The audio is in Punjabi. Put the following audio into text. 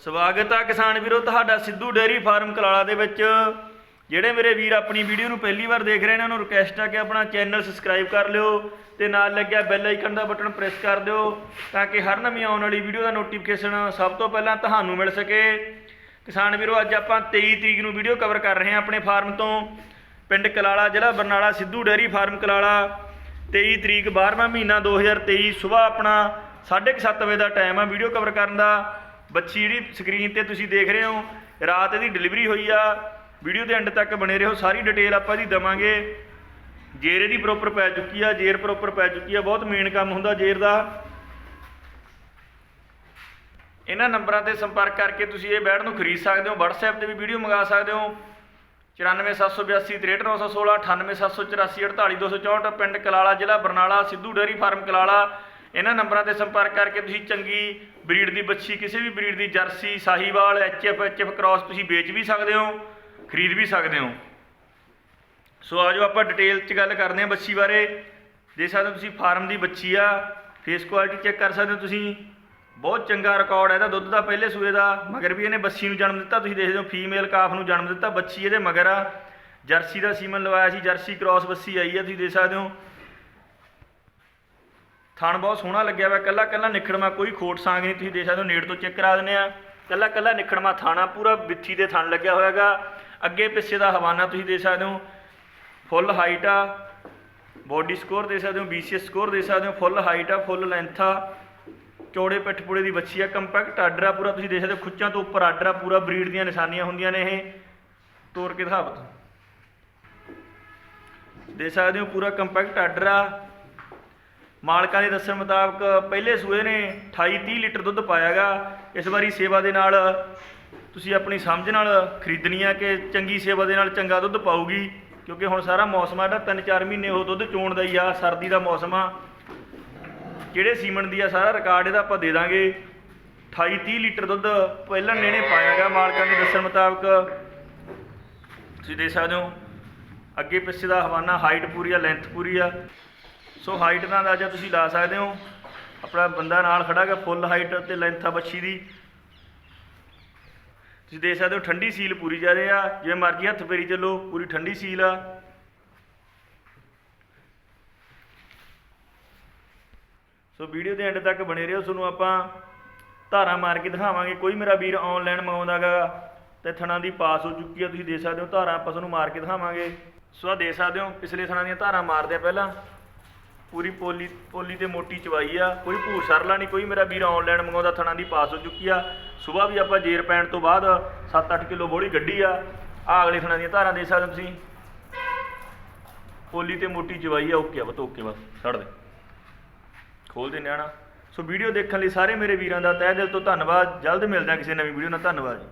ਸਵਾਗਤ ਆ ਕਿਸਾਨ ਵੀਰੋ, ਤੁਹਾਡਾ ਸਿੱਧੂ ਡੇਅਰੀ ਫਾਰਮ ਕਲਾਲਾ ਦੇ ਵਿੱਚ। ਜਿਹੜੇ ਮੇਰੇ ਵੀਰ ਆਪਣੀ ਵੀਡੀਓ ਨੂੰ ਪਹਿਲੀ ਵਾਰ ਦੇਖ ਰਹੇ ਨੇ, ਉਹਨਾਂ ਨੂੰ ਰਿਕਵੈਸਟ ਆ ਕਿ ਆਪਣਾ ਚੈਨਲ ਸਬਸਕ੍ਰਾਈਬ ਕਰ ਲਿਓ ਤੇ ਨਾਲ ਲੱਗਿਆ ਬੈਲ ਆਈਕਨ ਦਾ ਬਟਨ ਪ੍ਰੈਸ ਕਰ ਦਿਓ ਤਾਂ ਕਿ ਹਰ ਨਵੀਂ ਆਉਣ ਵਾਲੀ ਵੀਡੀਓ ਦਾ ਨੋਟੀਫਿਕੇਸ਼ਨ ਸਭ ਤੋਂ ਪਹਿਲਾਂ ਤੁਹਾਨੂੰ ਮਿਲ ਸਕੇ। ਕਿਸਾਨ ਵੀਰੋ, ਅੱਜ ਆਪਾਂ 23 ਤਰੀਕ ਨੂੰ ਵੀਡੀਓ ਕਵਰ ਕਰ ਰਹੇ ਹਾਂ ਆਪਣੇ ਫਾਰਮ ਤੋਂ। ਪਿੰਡ ਕਲਾਲਾ, ਜ਼ਿਲ੍ਹਾ ਬਰਨਾਲਾ, ਸਿੱਧੂ ਡੇਅਰੀ ਫਾਰਮ ਕਲਾਲਾ। 23 ਤਰੀਕ 12ਵਾਂ ਮਹੀਨਾ 2023 ਸਵੇਰ ਆਪਣਾ 7:30 ਵਜੇ ਦਾ ਟਾਈਮ ਆ ਵੀਡੀਓ ਕਵਰ ਕਰਨ ਦਾ। ਬੱਚੀ ਜਿਹੜੀ ਸਕਰੀਨ ਤੇ ਤੁਸੀਂ ਦੇਖ ਰਹੇ ਹੋ, ਰਾਤ ਇਹਦੀ ਡਿਲੀਵਰੀ ਹੋਈ ਆ ਵੀਡੀਓ ਦੇ ਐਂਡ ਤੱਕ ਬਣੇ ਰਹੋ, ਸਾਰੀ ਡਿਟੇਲ ਆਪਾਂ ਇਹਦੀ ਦਵਾਂਗੇ। ਜੇਰ ਇਹਦੀ ਪ੍ਰੋਪਰ ਪੈ ਚੁੱਕੀ ਆ, ਜੇਰ ਪ੍ਰੋਪਰ ਪੈ ਚੁੱਕੀ ਆ, ਬਹੁਤ ਮੇਨ ਕੰਮ ਹੁੰਦਾ ਜੇਰ ਦਾ। ਇਹਨਾਂ ਨੰਬਰਾਂ ਤੇ ਸੰਪਰਕ ਕਰਕੇ ਤੁਸੀਂ ਇਹ ਬੈਡ ਨੂੰ ਖਰੀਦ ਸਕਦੇ ਹੋ, WhatsApp ਤੇ ਵੀ ਵੀਡੀਓ ਮੰਗਾ ਸਕਦੇ ਹੋ। 94782 63916 98784 ਪਿੰਡ ਕਲਾਲਾ ਜ਼ਿਲ੍ਹਾ ਬਰਨਾਲਾ, ਸਿੱਧੂ ਡੇਅਰੀ ਫਾਰਮ ਕਲਾਲਾ। ਇਹਨਾਂ ਨੰਬਰਾਂ ਤੇ ਸੰਪਰਕ ਕਰਕੇ ਤੁਸੀਂ ਚੰਗੀ ਬਰੀਡ ਦੀ ਬੱਚੀ ਕਿਸੇ ਵੀ ਬਰੀਡ ਦੀ Jersey, Sahiwal HF HF cross ਤੁਸੀਂ ਵੇਚ ਵੀ ਸਕਦੇ ਹੋ, ਖਰੀਦ ਵੀ ਸਕਦੇ ਹੋ। ਸੋ ਆਜੋ ਆਪਾਂ ਡਿਟੇਲ 'ਚ ਗੱਲ ਕਰਦੇ ਹਾਂ ਬੱਚੀ ਬਾਰੇ। ਦੇਖ ਸਕਦੇ ਹੋ ਤੁਸੀਂ ਫਾਰਮ ਦੀ ਬੱਚੀ ਆ ਫੇਸ ਕੁਆਲਿਟੀ ਚੈੱਕ ਕਰ ਸਕਦੇ ਹੋ ਤੁਸੀਂ। ਬਹੁਤ ਚੰਗਾ ਰਿਕਾਰਡ ਹੈ ਇਹਦਾ ਦੁੱਧ ਦਾ ਪਹਿਲੇ ਸੂਏ ਦਾ, ਮਗਰ ਵੀ ਇਹਨੇ ਬੱਚੀ ਨੂੰ ਜਨਮ ਦਿੱਤਾ। ਤੁਸੀਂ ਦੇਖਦੇ ਹੋ ਫੀਮੇਲ ਕਾਫ ਨੂੰ ਜਨਮ ਦਿੱਤਾ ਬੱਚੀ ਇਹਦੇ ਮਗਰ ਆ। ਜਰਸੀ ਦਾ ਸੀਮਨ ਲਵਾਇਆ ਸੀ, ਜਰਸੀ ਕ੍ਰਾਸ ਬੱਸੀ ਆਈ ਆ, ਤੁਸੀਂ ਦੇਖ ਸਕਦੇ ਹੋ। ਥਣ ਬਹੁਤ ਸੋਹਣਾ ਲੱਗਿਆ ਹੋਇਆ ਕੱਲਾ ਕੱਲਾ ਨਿਖੜਮਾ ਕੋਈ ਖੋਟ ਸਾਂਗ ਨਹੀਂ, ਤੁਸੀਂ ਦੇਖ ਸਕਦੇ ਹੋ, ਨੇੜ ਤੋਂ ਚੈੱਕ ਕਰਾ ਦਿੰਦੇ ਆ। ਕੱਲਾ ਕੱਲਾ ਨਿਖੜਮਾ ਥਾਣਾ ਪੂਰਾ ਵਿੱਥੀ ਦੇ ਥਣ ਲੱਗਿਆ ਹੋਇਆਗਾ। ਅੱਗੇ ਪਿੱਛੇ ਦਾ ਹਵਾਨਾ ਤੁਸੀਂ ਦੇਖ ਸਕਦੇ ਹੋ, ਫੁੱਲ ਹਾਈਟ ਆ। ਬੋਡੀ ਸਕੋਰ ਦੇ ਸਕਦੇ ਹੋ BCS ਸਕੋਰ ਦੇ ਸਕਦੇ ਹੋ, ਫੁੱਲ ਹਾਈਟ ਆ, ਫੁੱਲ ਲੈਂਥ ਆ। ਚੌੜੇ ਪਿੱਠ ਪੁੜੇ ਦੀ ਬੱਚੀ ਆ, ਕੰਪੈਕਟ ਆਰਡਰ ਆ ਪੂਰਾ, ਤੁਸੀਂ ਦੇਖ ਸਕਦੇ ਹੋ, ਖੁੱਚਾਂ ਤੋਂ ਉੱਪਰ ਆਰਡਰ ਆ, ਪੂਰਾ ਬਰੀਡ ਦੀਆਂ ਨਿਸ਼ਾਨੀਆਂ ਹੁੰਦੀਆਂ ਨੇ ਇਹ। ਤੋੜ ਕੇ ਦਿਖਾਵਤ ਦੇ ਸਕਦੇ ਹੋ, ਪੂਰਾ ਕੰਪੈਕਟ ਆਰਡਰ ਆ। ਮਾਲਕਾਂ ਦੇ ਦੱਸਣ ਮੁਤਾਬਕ ਪਹਿਲੇ ਸੂਏ ਨੇ 28 30 ਲੀਟਰ ਦੁੱਧ ਪਾਇਆਗਾ। ਇਸ ਵਾਰੀ ਸੇਵਾ ਦੇ ਨਾਲ ਤੁਸੀਂ ਆਪਣੀ ਸਮਝ ਨਾਲ ਖਰੀਦਣੀ ਆ ਕਿ ਚੰਗੀ ਸੇਵਾ ਦੇ ਨਾਲ ਚੰਗਾ ਦੁੱਧ ਪਾਊਗੀ, ਕਿਉਂਕਿ ਹੁਣ ਸਾਰਾ ਮੌਸਮ ਆ, ਜਿਹੜਾ 3-4 ਮਹੀਨੇ ਉਹ ਦੁੱਧ ਚੋਣ ਦਾ ਹੀ ਆ, ਸਰਦੀ ਦਾ ਮੌਸਮ ਆ। ਜਿਹੜੇ ਸੀਮਨ ਦੀ ਆ, ਸਾਰਾ ਰਿਕਾਰਡ ਇਹਦਾ ਆਪਾਂ ਦੇ ਦਾਂਗੇ। 28 30 ਲੀਟਰ ਦੁੱਧ ਪਹਿਲਾਂ ਨੇਣੇ ਪਾਇਆਗਾ, ਮਾਲਕਾਂ ਦੇ ਦੱਸਣ ਮੁਤਾਬਕ। ਤੁਸੀਂ ਦੇਖ ਸਕਦੇ ਹੋ, ਅੱਗੇ ਪਿੱਛੇ ਦਾ ਹਵਾਨਾ ਹਾਈਟ ਪੂਰੀ ਆ ਲੈਂਥ ਪੂਰੀ ਆ। ਸੋ ਹਾਈਟ ਦਾ ਅੰਦਾਜ਼ਾ ਤੁਸੀਂ ਲਾ ਸਕਦੇ ਹੋ। ਆਪਣਾ ਬੰਦਾ ਨਾਲ ਖੜਾ ਹੈਗਾ ਫੁੱਲ ਹਾਈਟ ਤੇ ਲੈਂਥ ਆ ਬੱਛੀ ਦੀ। ਤੁਸੀਂ ਦੇਖ ਸਕਦੇ ਹੋ ਠੰਡੀ ਸੀਲ ਪੂਰੀ ਜਾ ਰਹੀ ਆ। ਜਿਵੇਂ ਮਰਜ਼ੀ ਹੱਥ ਫੇਰੀ ਚੱਲੋ, ਪੂਰੀ ਠੰਡੀ ਸੀਲ ਆ। ਸੋ ਵੀਡੀਓ ਦੇ ਐਂਡ ਤੱਕ ਬਣੇ ਰਹੋ। ਤੁਹਾਨੂੰ ਆਪਾਂ ਧਾਰਾ ਮਾਰ ਕੇ ਦਿਖਾਵਾਂਗੇ। ਕੋਈ ਮੇਰਾ ਵੀਰ ਆਨਲਾਈਨ ਮੰਗਾਉਂਦਾਗਾ, ਤੇ ਥਣਾ ਦੀ ਪਾਸ ਹੋ ਚੁੱਕੀ ਆ। ਤੁਸੀਂ ਦੇਖ ਸਕਦੇ ਹੋ ਧਾਰਾਂ ਆਪਾਂ ਤੁਹਾਨੂੰ ਮਾਰ ਕੇ ਦਿਖਾਵਾਂਗੇ। ਸੋ ਆ ਦੇਖ ਸਕਦੇ ਹੋ, ਪਿਛਲੇ ਥਣਾ ਦੀਆਂ ਧਾਰਾਂ ਮਾਰਦੇ ਆ ਪਹਿਲਾਂ। ਪੂਰੀ ਪੋਲੀ ਪੋਲੀ ਤੇ ਮੋਟੀ ਚਵਾਈ ਆ, ਕੋਈ ਭੂਰ ਸਰਲਾ ਨਹੀਂ, ਕੋਈ ਮੇਰਾ ਵੀਰ ਆਨਲਾਈਨ ਮੰਗਾਉਂਦਾ, ਥਣਾ ਦੀ ਪਾਸ ਹੋ ਚੁੱਕੀ ਆ। ਸਵੇਰ ਵੀ ਆਪਾਂ ਜੇਰ ਪੈਣ ਤੋਂ ਬਾਅਦ 7-8 ਕਿਲੋ ਬੋਲੀ ਗੱਡੀ ਆ। ਆ ਅਗਲੇ ਥਣਾ ਦੀਆਂ ਧਾਰਾਂ ਦੇ ਸਕਦੇ ਤੁਸੀਂ। ਪੋਲੀ ਤੇ ਮੋਟੀ ਚਵਾਈ ਆ, ਓਕੇ ਆ ਬਤ ਓਕੇ, ਬਸ, ਛੱਡ ਦੇ। ਖੋਲ ਦੇ ਨਿਆਣਾ। ਸੋ ਵੀਡੀਓ ਦੇਖਣ ਲਈ ਸਾਰੇ ਮੇਰੇ ਵੀਰਾਂ ਦਾ ਤਹਿ ਦਿਲ ਤੋਂ ਧੰਨਵਾਦ। ਜਲਦ ਮਿਲਦੇ ਹਾਂ ਕਿਸੇ ਨਵੀਂ ਵੀਡੀਓ ਨਾਲ। ਧੰਨਵਾਦ ਜੀ।